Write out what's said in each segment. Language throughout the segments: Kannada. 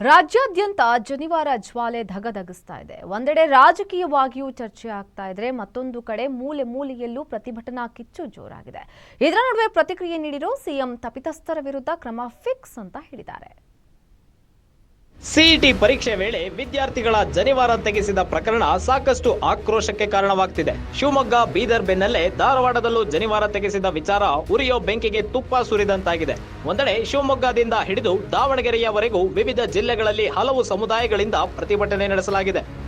ರಾಜ್ಯಾದ್ಯಂತ ಜನಿವಾರ ಜ್ವಾಲೆ ಧಗಧಗಿಸ್ತಾ ಇದೆ. ಒಂದೆಡೆ ರಾಜಕೀಯವಾಗಿಯೂ ಚರ್ಚೆ ಆಗ್ತಾ ಇದ್ರೆ ಮತ್ತೊಂದು ಕಡೆ ಮೂಲೆ ಮೂಲೆಯಲ್ಲೂ ಪ್ರತಿಭಟನಾ ಕಿಚ್ಚು ಜೋರಾಗಿದೆ. ಇದರ ನಡುವೆ ಪ್ರತಿಕ್ರಿಯೆ ನೀಡಿರೋ ಸಿಎಂ ತಪಿತಸ್ಥರ ವಿರುದ್ಧ ಕ್ರಮ ಫಿಕ್ಸ್ ಅಂತ ಹೇಳಿದ್ದಾರೆ. ಸಿಇಟಿ ಪರೀಕ್ಷೆ ವೇಳೆ ವಿದ್ಯಾರ್ಥಿಗಳ ಜನಿವಾರ ತೆಗೆಸಿದ ಪ್ರಕರಣ ಸಾಕಷ್ಟು ಆಕ್ರೋಶಕ್ಕೆ ಕಾರಣವಾಗ್ತಿದೆ. ಶಿವಮೊಗ್ಗ, ಬೀದರ್ ಬೆನ್ನಲ್ಲೇ ಧಾರವಾಡದಲ್ಲೂ ಜನಿವಾರ ತೆಗೆಸಿದ ವಿಚಾರ ಉರಿಯೋ ಬೆಂಕಿಗೆ ತುಪ್ಪ ಸುರಿದಂತಾಗಿದೆ. ಒಂದೆಡೆ ಶಿವಮೊಗ್ಗದಿಂದ ಹಿಡಿದು ದಾವಣಗೆರೆಯವರೆಗೂ ವಿವಿಧ ಜಿಲ್ಲೆಗಳಲ್ಲಿ ಹಲವು ಸಮುದಾಯಗಳಿಂದ ಪ್ರತಿಭಟನೆ ನಡೆಸಲಾಗಿದೆ.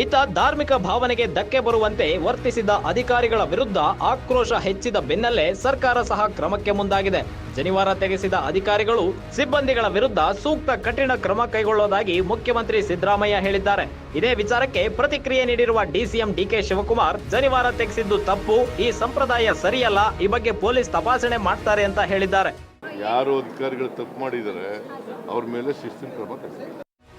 ಇತ್ತ ಧಾರ್ಮಿಕ ಭಾವನೆಗೆ ಧಕ್ಕೆ ಬರುವಂತೆ ವರ್ತಿಸಿದ ಅಧಿಕಾರಿಗಳ ವಿರುದ್ಧ ಆಕ್ರೋಶ ಹೆಚ್ಚಿದ ಬೆನ್ನಲ್ಲೇ ಸರ್ಕಾರ ಸಹ ಕ್ರಮಕ್ಕೆ ಮುಂದಾಗಿದೆ. ಶನಿವಾರ ತೆಗೆಸಿದ ಅಧಿಕಾರಿಗಳು ಸಿಬ್ಬಂದಿಗಳ ವಿರುದ್ಧ ಸೂಕ್ತ ಕಠಿಣ ಕ್ರಮ ಕೈಗೊಳ್ಳುವುದಾಗಿ ಮುಖ್ಯಮಂತ್ರಿ ಸಿದ್ದರಾಮಯ್ಯ ಹೇಳಿದ್ದಾರೆ. ಇದೇ ವಿಚಾರಕ್ಕೆ ಪ್ರತಿಕ್ರಿಯೆ ನೀಡಿರುವ ಡಿಸಿಎಂ ಡಿಕೆ ಶಿವಕುಮಾರ್ ಶನಿವಾರ ತೆಗೆಸಿದ್ದು ತಪ್ಪು, ಈ ಸಂಪ್ರದಾಯ ಸರಿಯಲ್ಲ, ಈ ಬಗ್ಗೆ ಪೊಲೀಸ್ ತಪಾಸಣೆ ಮಾಡ್ತಾರೆ ಅಂತ ಹೇಳಿದ್ದಾರೆ. ಯಾರು ಅಧಿಕಾರಿಗಳು ತಪ್ಪು ಮಾಡಿದರೆ ಅವ್ರ ಮೇಲೆ ಶಿಸ್ತಿನ ಕ್ರಮ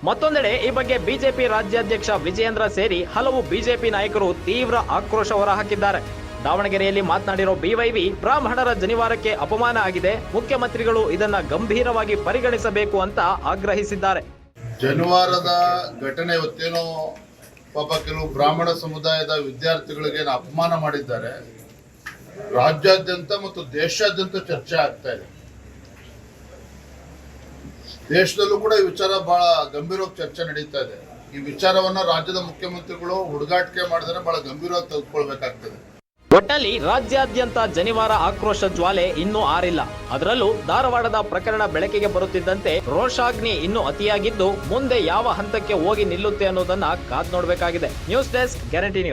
ಮತ್ತೊಂದೆಡೆ ಈ ಬಗ್ಗೆ ಬಿಜೆಪಿ ರಾಜ್ಯಾಧ್ಯಕ್ಷ ವಿಜಯೇಂದ್ರ ಸೇರಿ ಹಲವು ಬಿಜೆಪಿ ನಾಯಕರು ತೀವ್ರ ಆಕ್ರೋಶ ಹೊರಹಾಕಿದ್ದಾರೆ. ದಾವಣಗೆರೆಯಲ್ಲಿ ಮಾತನಾಡಿರೋ ಬಿವೈವಿ, ಬ್ರಾಹ್ಮಣರ ಜನಿವಾರಕ್ಕೆ ಅಪಮಾನ ಆಗಿದೆ. ಮುಖ್ಯಮಂತ್ರಿಗಳು ಇದನ್ನ ಗಂಭೀರವಾಗಿ ಪರಿಗಣಿಸಬೇಕು ಅಂತ ಆಗ್ರಹಿಸಿದ್ದಾರೆ. ಜನಿವಾರದ ಘಟನೆ ಹೊತ್ತೇನೋ ಪಾಪ ಕೆಲವು ಬ್ರಾಹ್ಮಣ ಸಮುದಾಯದ ವಿದ್ಯಾರ್ಥಿಗಳಿಗೆ ಅಪಮಾನ ಮಾಡಿದ್ದಾರೆ. ರಾಜ್ಯಾದ್ಯಂತ ಮತ್ತು ದೇಶಾದ್ಯಂತ ಚರ್ಚೆ ಆಗ್ತಾ ಇದೆ. ದೇಶದಲ್ಲೂ ಕೂಡ ಈ ವಿಚಾರ ಬಹಳ ಗಂಭೀರವಾಗಿ ಚರ್ಚೆ ನಡೀತಾ ಇದೆ. ಈ ವಿಚಾರವನ್ನ ರಾಜ್ಯದ ಮುಖ್ಯಮಂತ್ರಿಗಳು ಹುಡುಗಾಟಿಕೆ ಮಾಡಿದ್ರೆ ಬಹಳ ಗಂಭೀರವಾಗಿ ತೆಗೆದುಕೊಳ್ಬೇಕಾಗ್ತದೆ. ಒಟ್ಟಲ್ಲಿ ರಾಜ್ಯಾದ್ಯಂತ ಜನಿವಾರ ಆಕ್ರೋಶ ಜ್ವಾಲೆ ಇನ್ನೂ ಆರಿಲ್ಲ. ಅದರಲ್ಲೂ ಧಾರವಾಡದ ಪ್ರಕರಣ ಬೆಳಕಿಗೆ ಬರುತ್ತಿದ್ದಂತೆ ರೋಷಾಗ್ನಿ ಇನ್ನೂ ಅತಿಯಾಗಿದ್ದು ಮುಂದೆ ಯಾವ ಹಂತಕ್ಕೆ ಹೋಗಿ ನಿಲ್ಲುತ್ತೆ ಅನ್ನೋದನ್ನ ಕಾದ್ ನೋಡಬೇಕಾಗಿದೆ. News desk guarantee news.